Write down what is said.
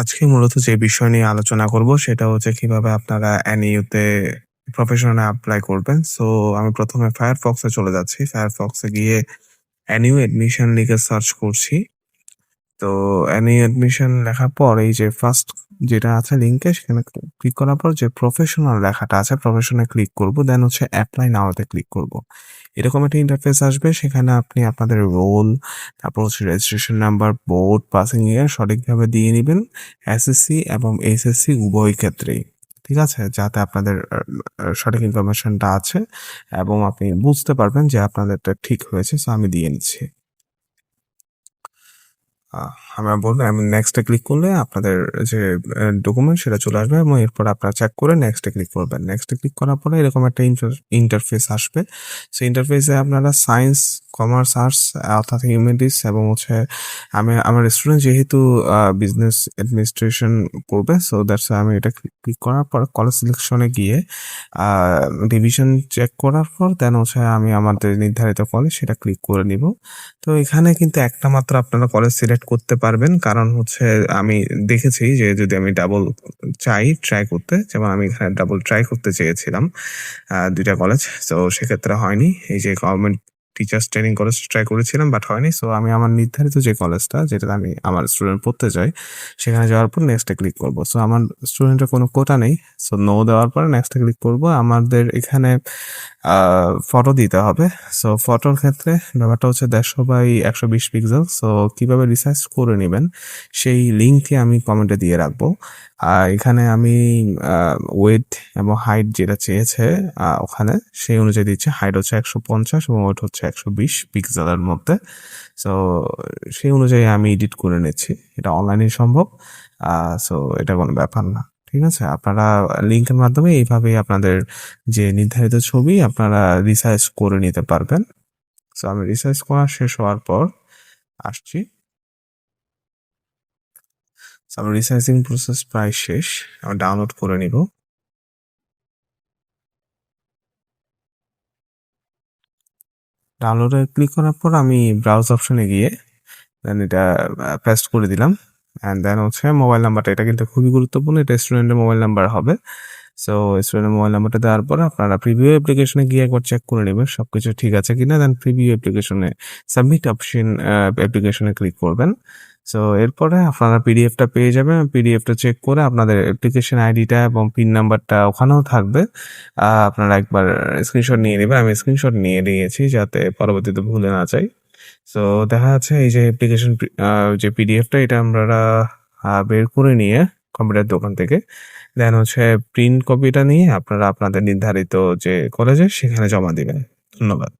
আজকে মূলত যে বিষয় নিয়ে আলোচনা করব, সেটা হচ্ছে কীভাবে আপনারা এনইউতে তে প্রফেশনে অ্যাপ্লাই করবেন। সো আমি ১ম এ Firefox চলে যাচ্ছি। ফায়ারফক্সে গিয়ে এনইউ অ্যাডমিশন লিখে সার্চ করছি। তো অ্যানি অ্যাডমিশন লেখার পর এই যে ফার্স্ট যেটা আছে লিংকে সেখানে ক্লিক করার পর যে প্রফেশনাল লেখাটা আছে প্রফেশনে ক্লিক করব। দেন হচ্ছে অ্যাপ্লাই নাও তে ক্লিক করব। এরকম একটা ইন্টারফেস আসবে সেখানে আপনি আপনাদের রোল, তারপর হচ্ছে registration number, board, passing year সঠিকভাবে দিয়ে নিবেন। এসএসসি এবং এইচএসসি উভয় ক্ষেত্রেই। ঠিক আছে? যাতে আপনাদের সঠিক ইনফরমেশনটা আছে এবং আপনি বুঝতে পারবেন যে আপনাদেরটা ঠিক হয়েছে। সো আমি দিয়ে নিচ্ছি। আমরা বলব আমি নেক্সটে ক্লিক করলে আপনাদের যে ডকুমেন্ট সেটা চলে আসবে এবং এরপর আপনারা চেক করে নেক্সটে ক্লিক করবেন। নেক্সটে ক্লিক করার পরে এরকম একটা ইন্টার ইন্টারফেস আসবে। সেই ইন্টারফেসে আপনারা সায়েন্স, কমার্স, আর্টস অর্থাৎ হিউম্যানিটিস এবং হচ্ছে আমি আমার স্টুডেন্ট যেহেতু বিজনেস অ্যাডমিনিস্ট্রেশন করবে সো দ্যাটস আমি এটা ক্লিক করার পর কলেজ সিলেকশনে গিয়ে ডিভিশন চেক করার পর দেন হচ্ছে আমি আমাদের নির্ধারিত কলেজ সেটা ক্লিক করে নিব। তো এখানে কিন্তু একটা মাত্র আপনারা কলেজ সিলেক্ট করতে পারবেন। কারণ হচ্ছে আমি দেখেছি যে যদি আমি ডাবল চাই ট্রাই করতে যেমন আমি এখানে ডাবল ট্রাই করতে চেয়েছিলাম দুইটা কলেজ। তো সেক্ষেত্রে হয়নি। এই যে government teachers training college try করেছিলাম বাট হয়নি। সো আমি আমার নির্ধারিত যে কলেজটা যেটাতে আমি আমার স্টুডেন্ট পড়তে চাই সেখানে যাওয়ার পর নেক্সট ক্লিক করব। সো আমার স্টুডেন্টের কোনো কোটা নেই। সো নো দেওয়ার পরে নেক্সট ক্লিক করব। আমাদের এখানে ফটো দিতে হবে। সো ফটোর ক্ষেত্রে ব্যাপারটা হচ্ছে ১৫০ বাই ১২০ পিক্সেল। সো কীভাবে রিসার্চ করে নেবেন, সেই লিংকটি আমি কমেন্টে দিয়ে রাখব। আর এখানে আমি ওয়েট এবং হাইট যেটা চেয়েছে ওখানে, সেই অনুযায়ী দিচ্ছে হাইট হচ্ছে ১৫০ এবং ওয়েট হচ্ছে ১২০ পিক্সেলের মধ্যে। সো সেই অনুযায়ী আমি এডিট করে নিচ্ছি। এটা অনলাইনেই সম্ভব। সো এটা কোনো ব্যাপার না। ঠিক আছে? আপনারা লিঙ্কের মাধ্যমে এইভাবেই আপনাদের যে নির্ধারিত ছবি আপনারা রিসার্চ করে নিতে পারবেন। সো আমি রিসার্চ করা শেষ হওয়ার পর আসছি। সো আমার রিসার্চিং প্রসেস প্রায় শেষ। আমি ডাউনলোড করে নিব। ডাউনলোডে ক্লিক করার পর আমি ব্রাউজ অপশনে গিয়ে দেন এটা পেস্ট করে দিলাম। অ্যান্ড দেন হচ্ছে মোবাইল নাম্বারটা এটা কিন্তু খুবই গুরুত্বপূর্ণ। এটা স্টুডেন্টের মোবাইল নাম্বার হবে। সো স্টুডেন্টের মোবাইল নাম্বারটা দেওয়ার পর আপনারা প্রিভিউ অ্যাপ্লিকেশনে গিয়ে একবার চেক করে নেবেন সব কিছু ঠিক আছে কিনা। দেন প্রিভিউ অ্যাপ্লিকেশনে সাবমিট অপশন অ্যাপ্লিকেশনে ক্লিক করবেন। সো এরপরে আপনারা পিডিএফটা পেয়ে যাবেন। পিডিএফটা চেক করে আপনাদের অ্যাপ্লিকেশন আইডিটা এবং পিন নাম্বারটা ওখানেও থাকবে। আপনারা একবার স্ক্রিনশট নিয়ে নিবেন। আমি স্ক্রিনশট নিয়ে নিয়েছি যাতে পরবর্তীতে ভুলে না যাই। সো দেখা যাচ্ছে এই যে অ্যাপ্লিকেশন যে পিডিএফটা এটা আমরা বের করে নিয়ে কম্পিউটার দোকান থেকে দেন হচ্ছে প্রিন্ট কপিটা নিয়ে আপনারা আপনাদের নির্ধারিত যে কলেজে সেখানে জমা দিবেন। ধন্যবাদ।